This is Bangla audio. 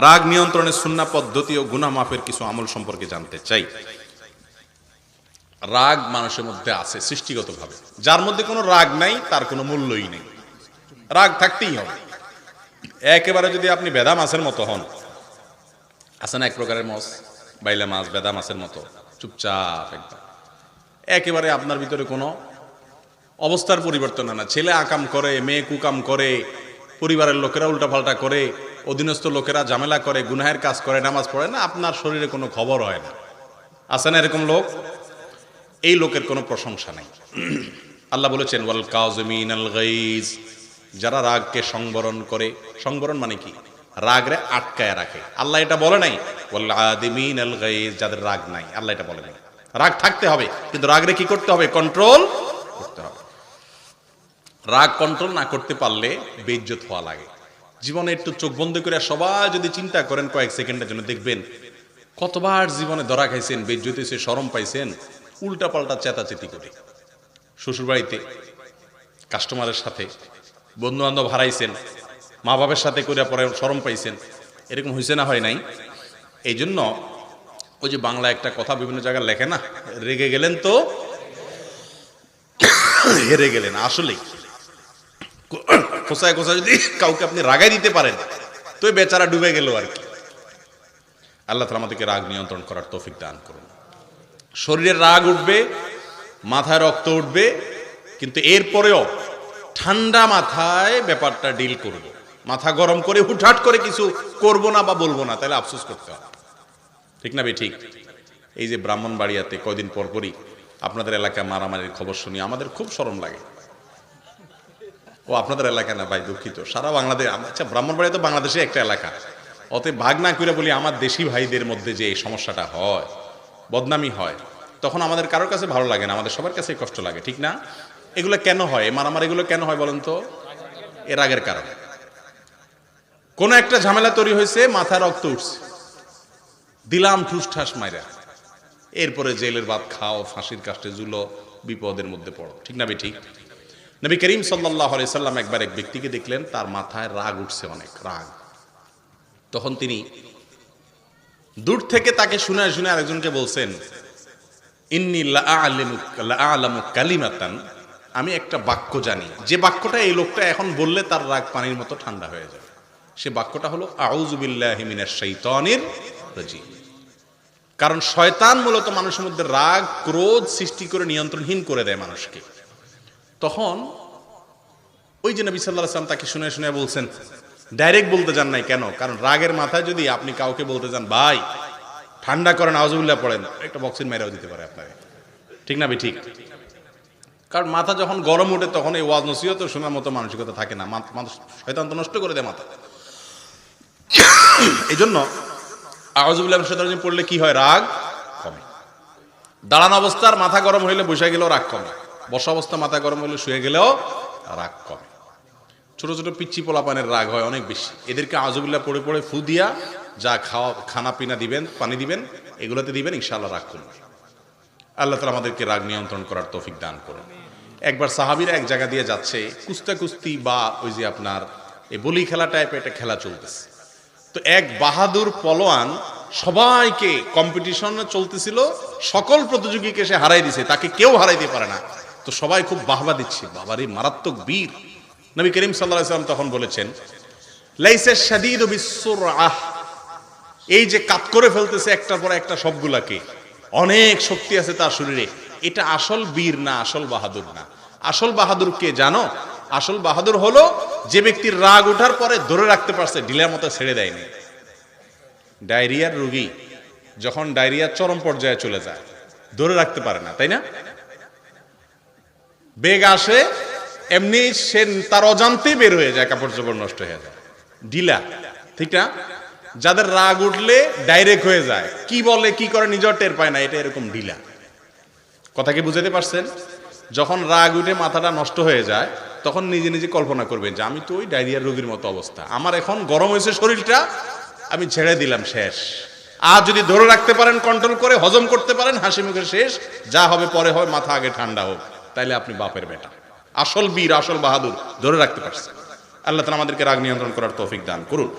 রাগ নিয়ন্ত্রণের সুন্না পদ্ধতি ও গুনা মাফের কিছু আমল সম্পর্কে জানতে চাই। রাগ মানুষের মধ্যে আছে সৃষ্টিগতভাবে। যার মধ্যে কোনো রাগ নাই, তার কোনো মূল্যই নেই। রাগ থাকতেই হবে। একেবারে যদি আপনি বেদা মাছের মতো হন, আছে না এক প্রকারের মাছ বাইলা মাছ, বেদা মাছের মতো। চুপচাপ একদম। একেবারে আপনার ভিতরে কোনো অবস্থার পরিবর্তন না। ছেলে আকাম করে, মেয়ে কুকাম করে পরিবারের লোকেরা উল্টাপাল্টা করে, অধীনস্থ লোকেরা ঝামেলা করে, গুনাহের কাজ করে, নামাজ পড়ে না, আপনার শরীরে কোনো খবর হয় না। আছে না এরকম লোক? এই লোকের কোনো প্রশংসা নেই। আল্লাহ বলেছেন, ওয়াল কাজমিন আল গাইজ যারা রাগকে সংবরণ করে, সংবরণ মানে কি? রাগরে আটকায় রাখে। আল্লাহ এটা বলে নাই, ওয়াল আদিমিন আল গাইজ যাদের রাগ নাই, আল্লাহ এটা বলে নাই। রাগ থাকতে হবে, কিন্তু রাগরে কি করতে হবে? কন্ট্রোল করতে হবে। রাগ কন্ট্রোল না করতে পারলে বেজ্জত হওয়া লাগে। জীবনে একটু চোখ বন্ধ করে সবাই যদি চিন্তা করেন কয়েক সেকেন্ডের জন্য, দেখবেন কতবার জীবনে ধরা খাইছেন বেজ্জত হয়েছে সরম পাইছেন উল্টা পাল্টা চেতাচেতি করে। শ্বশুরবাড়িতে কাস্টমারের সাথে বন্ধু বান্ধব হারাইছেন মা বাবার সাথে করে পরে সরম পাইছেন, এরকম হয়েছে না, হয় নাই? এই জন্য ওই যে বাংলা একটা কথা বিভিন্ন জায়গায় লেখে না, রেগে গেলেন তো? হেরে গেলেন, আসলেই। খোসায় খোসায় যদি কাউকে আপনি রাগাই দিতে পারেন, তো বেচারা ডুবে গেল আর কি। আল্লাহ তালা আমাদেরকে রাগ নিয়ন্ত্রণ করার তৌফিক দান করুন। শরীরের রাগ উঠবে, মাথায় রক্ত উঠবে, কিন্তু এরপরেও ঠান্ডা মাথায় ব্যাপারটা ডিল করব। মাথা গরম করে হুটহাট করে কিছু করব না বা বলব না, তাহলে আফসোস করতে হবে। ঠিক না বে, ঠিক? এই যে ব্রাহ্মণ ব্রাহ্মণবাড়িয়াতে কয়দিন পর পরই আপনাদের এলাকায় মারামারির খবর শুনি, আমাদের খুব শরম লাগে। ও আপনাদের এলাকা না ভাই, দুঃখিত। সারা বাংলাদেশ আচ্ছা ব্রাহ্মণবাড়িয়া তো বাংলাদেশে একটা এলাকা। অতএব ভাগ না করে বলি, আমার দেশি ভাইদের মধ্যে যে এই সমস্যাটা হয়, বদনামি হয়, তখন আমাদের কারোর কাছে ভালো লাগে না, আমাদের সবার কাছে কষ্ট লাগে, ঠিক না? এগুলো কেন হয়? এই মারামারিগুলো কেন হয় বলেন তো? এর আগের কারণে। কোন একটা ঝামেলা তৈরি হয়েছে, মাথা রক্ত উঠছে। দিলাম ঠুস ঠাস মাইরা। এরপরে জেলের ভাত খাও, ফাঁসির কাষ্টে জুলো বিপদের মধ্যে পড়ো, ঠিক না বে ঠিক? নবী করিম সাল্লাহ সাল্লাম একবার এক ব্যক্তিকে দেখলেন, তার মাথায় রাগ উঠছে অনেক, রাগ। তখন তিনি দূর থেকে তাকে শুনে শুনে আরেকজনকে বলছেন, ইন্নি আমি একটা বাক্য জানি, যে বাক্যটা এই লোকটা এখন বললে তার রাগ পানির মতো ঠান্ডা হয়ে যাবে সে বাক্যটা হলো কারণ শয়তান মূলত মানুষের মধ্যে রাগ, ক্রোধ সৃষ্টি করে নিয়ন্ত্রণহীন করে দেয় মানুষকে। তখন ওই যে নবী সাল্লাহ আসলাম তাকে শুনে শুনে বলছেন, ডাইরেক্ট বলতে যান নাই কেন? কারণ রাগের মাথায় যদি আপনি কাউকে বলতে যান, ভাই, ঠান্ডা করেন আউজুবিল্লাহ পড়েন, একটা বক্সিং মেরেও দিতে পারে আপনাকে। ঠিক না ভাই, ঠিক? কারণ মাথা যখন গরম ওঠে, তখন এই ওয়াজ নসিহত শোনার মতো মানসিকতা থাকে না। মানুষ, শয়তান নষ্ট করে দেয় মাথা। এই জন্য আওয়াজুবিল্লাহ শয়তান পড়লে কি হয়? রাগ কমে। দাঁড়ানো অবস্থার মাথা গরম হইলে বসে গেলেও রাগ কমে। বসা অবস্থা মাথা গরম হলে শুয়ে গেলেও রাগ কমে। ছোট ছোট পিচ্ছি পোলাপানের রাগ হয় অনেক বেশি। এদেরকে আজুবিল্লা পড়ে পড়ে ফু দিয়া যা খাওয়া, খানা পিনা দিবেন, পানি দিবেন, এগুলোতে দিবেন, ইনশাআল্লাহ রাগ করুন আল্লাহ তালা আমাদেরকে রাগ নিয়ন্ত্রণ করার তৌফিক দান করুন। একবার সাহাবিরা এক জায়গা দিয়ে যাচ্ছে কুস্তা কুস্তি বা ওই যে আপনার এই বলি খেলা টাইপের একটা খেলা চলতেছে। তো এক বাহাদুর পলোয়ান সবাইকে কম্পিটিশনে চলতেছিল, সকল প্রতিযোগীকে সে হারাই দিছে, তাকে কেউ হারাইতে পারে না। তো সবাই খুব বাহবা দিচ্ছে। বাবারে, মারাত্মক বীর। নবী করিম সাল্লাম তখন বলেছেন এই যে কাত করে ফেলতেছে একটার পর একটা সবগুলাকে, অনেক শক্তি আছে তার শরীরে। এটা আসল বীর না, আসল বাহাদুর না। আসল বাহাদুর কে জানো? আসল বাহাদুর হলো যে ব্যক্তির রাগ ওঠার পরে ধরে রাখতে পারছে, ঢিলার মতো ছেড়ে দেয়নি। ডায়রিয়ার রুগী যখন ডায়রিয়ার চরম পর্যায়ে চলে যায়, ধরে রাখতে পারে না, তাই না? বেগ আসে, এমনি সে তার অজান্তেই বের হয়ে যায়, কাপড় চোপড় নষ্ট হয়ে যায়। ঢিলা, ঠিক না? যাদের রাগ উঠলে ডাইরেক্ট হয়ে যায়। কি বলে, কি করে নিজের টের পায় না, এটা এরকম ঢিলা। কথা কি বুঝাতে পারছেন? যখন রাগ উঠে মাথাটা নষ্ট হয়ে যায়, তখন নিজে নিজে কল্পনা করবেন যে, আমি তো ওই ডায়রিয়ার রোগীর মতো অবস্থা। আমার এখন গরম হয়েছে শরীরটা, আমি ছেড়ে দিলাম, শেষ। আর যদি ধরে রাখতে পারেন কন্ট্রোল করে হজম করতে পারেন, হাসি মুখে শেষ। যা হবে, পরে হয় মাথা আগে ঠান্ডা হোক। তাইলে আপনি বাপের বেটা। আসল বীর, আসল বাহাদুর ধরে রাখতে পারছেন। আল্লাহ তালা আমাদেরকে রাগ নিয়ন্ত্রণ করার তৌফিক দান করুন।